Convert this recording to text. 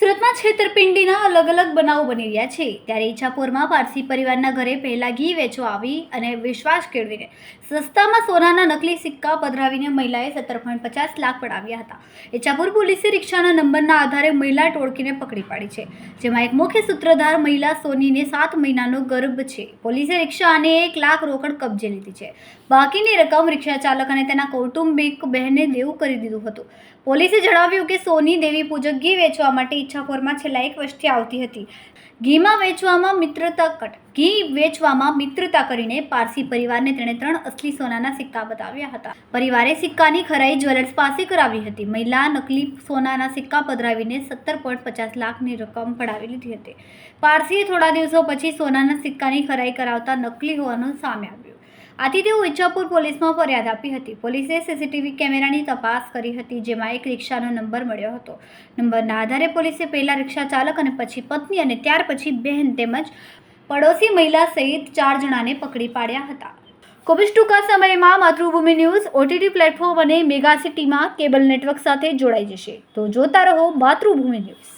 સુરતમાં છેતરપિંડીના અલગ અલગ બનાવો બની રહ્યા છે. ત્યારે ઈચ્છાપુરમાં પારસી પરિવારના ઘરે પહેલા ઘી વેચવા આવી અને વિશ્વાસ કેળવીને સસ્તામાં સોનાના નકલી સિક્કા પધરાવીને મહિલાએ સત્તર પોઈન્ટ પચાસ લાખ પડાવ્યા હતા. ઈચ્છાપુર પોલીસે રિક્ષાના નંબરના આધારે મહિલા ટોળકીને પકડી પાડી છે. જેમાં એક મુખ્ય સૂત્રધાર મહિલા સોનીને સાત મહિનાનો ગર્ભ છે. પોલીસે રિક્ષા અને એક લાખ રોકડ કબજે લીધી છે. બાકીની રકમ રિક્ષા ચાલક અને તેના કૌટુંબિક બહેને દેવું કરી દીધું હતું. પોલીસે જણાવ્યું કે સોની દેવી પૂજક ઘી વેચવા માટે ઈચ્છાપુરમાં છેલ્લા એક વર્ષથી આવતી હતી. ઘીમાં વેચવામાં મિત્રતા કટ. ઘી વેચવામાં મિત્રતા કરીને પારસી પરિવારને તેણે ત્રણ અસલી સોનાના સિક્કા બતાવ્યા હતા. પરિવારે સિક્કાની ખરાઈ જ્વેલર્સ પાસે કરાવી હતી. મહિલા નકલી સોનાના સિક્કા પધરાવીને સત્તર પોઈન્ટ પચાસ લાખની રકમ પડાવી લીધી હતી. પારસીએ થોડા દિવસો પછી સોનાના સિક્કાની ખરાઈ કરાવતા નકલી હોવાનું સામે આવ્યું. આથી તેઓ ઇચ્છાપુર પોલીસમાં ફરિયાદ આપી હતી. પોલીસે સીસીટીવી કેમેરાની તપાસ કરી હતી, જેમાં એક રિક્ષાનો નંબર મળ્યો હતો. નંબરના આધારે પોલીસે પહેલાં રિક્ષા ચાલક અને પછી પત્ની અને ત્યાર પછી બહેન તેમજ પડોશી મહિલા સહિત ચાર જણાને પકડી પાડ્યા હતા. કોવિડ ટૂંકા સમયમાં માતૃભૂમિ ન્યૂઝ, ઓટીટી પ્લેટફોર્મ અને મેગા સિટીમાં કેબલ નેટવર્ક સાથે જોડાઈ જશે. તો જોતા રહો માતૃભૂમિ ન્યૂઝ.